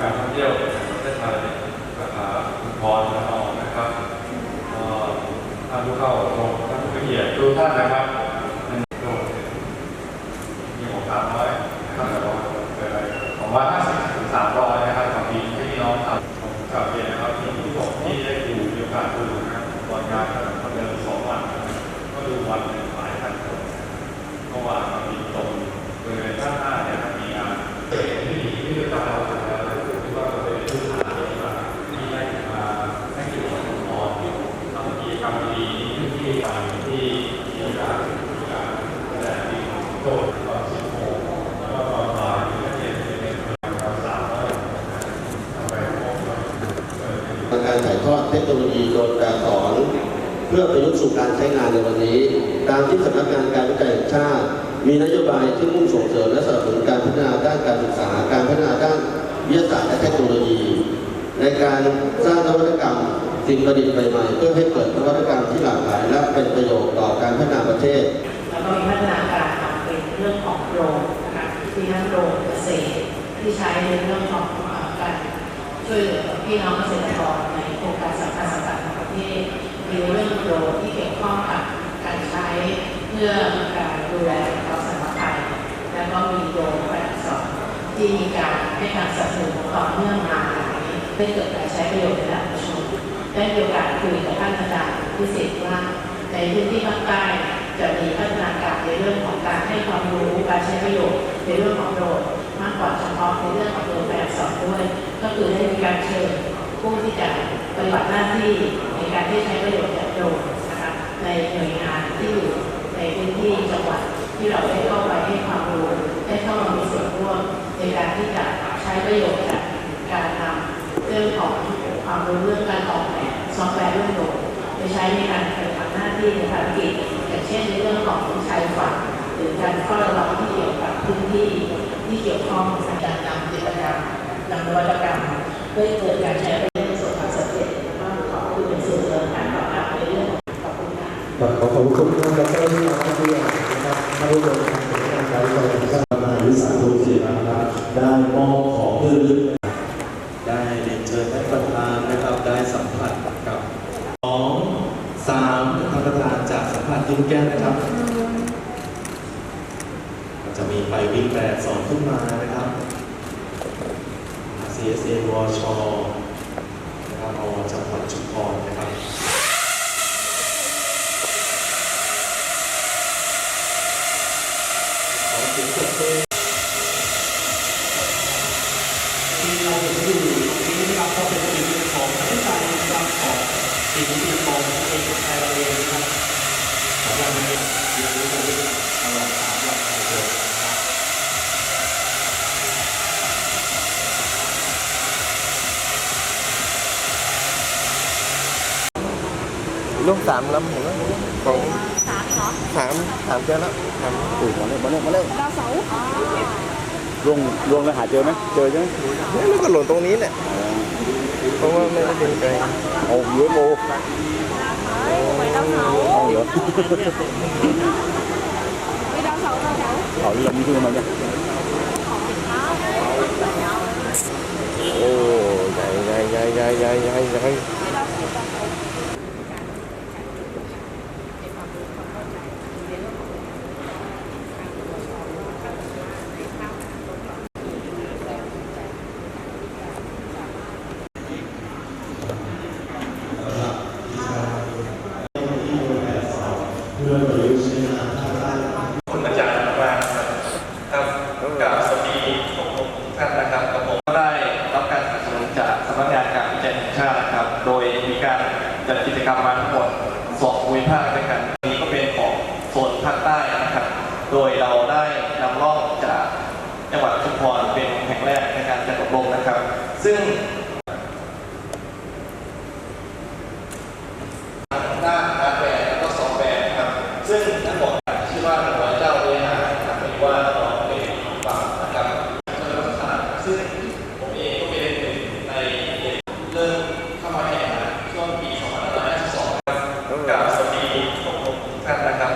การท่องเที่ยวประเทศไทยสาขาคุณพรและออนะครับท่านผู้เข้าชมท่านผู้เขียรติทุกท่านนะครับมีผมสามร้อยนะครับแต่ว่เกิดอะไรผมว่าห้าสิบถึงสามร้อยนะครับบางทีที่น้องทำผมกลับเรียนนะครับที่ผู้ผมที่ได้ดูมีโอกาสดูนะครับตอนงานก็เดินสองวันก็ดูวันหนึ่งหลายพันคนเมื่อวานมีตรงบริเวณด้านหน้าเนี่ยมีงาน การถ่ายทอดเทคโนโลยีโดยการสอน เพื่อประยุกต์สู่การใช้งานในวันนี้ ตามที่สำนักงานการวิจัยแห่งชาติ มีนโยบายที่มุ่งส่งเสริมและสนับสนุนการพัฒนาด้านการศึกษา การพัฒนาด้านวิทยาศาสตร์และเทคโนโลยี ในการสร้างนวัตกรรมสิ่งประดิษฐ์ใหม่ๆ เพื่อให้เกิดนวัตกรรมที่หลากหลายและเป็นประโยชน์ต่อการพัฒนาประเทศแล้วก็มีพัฒนาการทำเป็นเรื่องของโดรนนะคะที่ทั้งโดรนเกษตรที่ใช้ในเรื่องของ ช่วยเหลือพี่น้องเกษตรกรในโครงการสำคัญสำคัญของประเทศมีเรื่องโดรนที่เกี่ยวข้องกับการใช้เพื่อการดูแลความสมัครภัยแล้วก็มีโดรนแปดสองที่มีการให้การสนับสนุนต่อเนื่องมาหลายให้เกิดการใช้ประโยชน์ในระดับประชุมได้มีโอกาสคุยกับท่านอาจารย์พิเศษว่าในพื้นที่ภาคใต้จะมีพัฒนาการในเรื่องของการให้ความรู้การใช้ประโยชน์ในเรื่องของโดรนมากกว่าเฉพาะในเรื่องของ สอนด้วย ก็คือได้มีการเชิญผู้ที่จะปฏิบัติหน้าที่ในการที่ใช้ประโยชน์จากโดรนนะคะในหน่วยงานที่อยู่ในพื้นที่จังหวัดที่เราได้เข้าไปให้ความรู้ได้เข้ามามีส่วนร่วมในการที่จะใช้ประโยชน์จากการนำเรื่องของความรู้เรื่องการออกแบบซอฟต์แวร์เรื่องโดรนไปใช้ในการปฏิบัติหน้าที่ในภารกิจอย่างเช่นในเรื่องของชายฝั่งหรือการเฝ้าระวังที่เกี่ยวกับพื้นที่ที่เกี่ยวข้องการนำกิจกรรม นำนวัตกรรมเพื่อให้เกิดการใช้ประโยชน์ประสบความสำเร็จแล้วก็ขอบคุณเป็นส่วนเสริมการตอบรับในเรื่องของขอบคุณค่ะครับขอขอบคุณท่านดรที่มาท่านผู้ใหญ่นะครับท่านผู้บริหารสำนักงานการวิจัยแห่งชาตินายวิสาทุศิรินะครับได้มอบของเพื่อลึกได้เรียนเชิญท่านประธานนะครับได้สัมผัสกับสองสามท่านประธานจากสัมผัสยิ้มแก้มนะครับจะมีไปวิ่งแบบสอนขึ้นมานะครับ CSA วชนะครับอจังหวัดชุมพรนะครับ ขอเสียงปรบมือ ที่เราเห็นอยู่นี้นะครับก็เป็นสิ่งของที่การนำของสิ่งที่มองเองไทยเราเองนะครับสำหรับในเรียนรู้กันตลอดสามวันไทยเลยนะครับ ลูกสามแล้วเห็นไหมของสามเหรอสามสามเจอแล้วสามอุ้ยมาเร็วมาเร็วมาเร็วดาวเสาร์อ๋อลวงลวงแล้วหาเจอไหมเจอใช่ไหมเนี่ยมันก็หล่นตรงนี้แหละเพราะว่าไม่ได้เป็นไกลเอายูเอฟโอเฮ้ยไปดาวเสาร์เอาเหรอไปดาวเสาร์ดาวเสาร์เอาที่เรามีที่มันเนี่ยของสินค้าโอ้ใหญ่ใหญ่ใหญ่ใหญ่ใหญ่ใหญ่ใหญ่ ด้วยประยุทธ์ใช้งานคุณอาจารย์มากครับกับสวัสดีทุกท่านนะครับกับผมก็ได้รับการสนับสนุนจากสำนักงานการวิจัยแห่งชาตินะครับ โดยมีการจัดกิจกรรมมาทั้งหมดสองภูมิภาคด้วยกันนี้ก็เป็นของโซนภาคใต้นะครับ โดยเราได้นำร่องจากจังหวัดชุมพรเป็นแห่งแรกในการจัดอบรมนะครับ ซึ่ง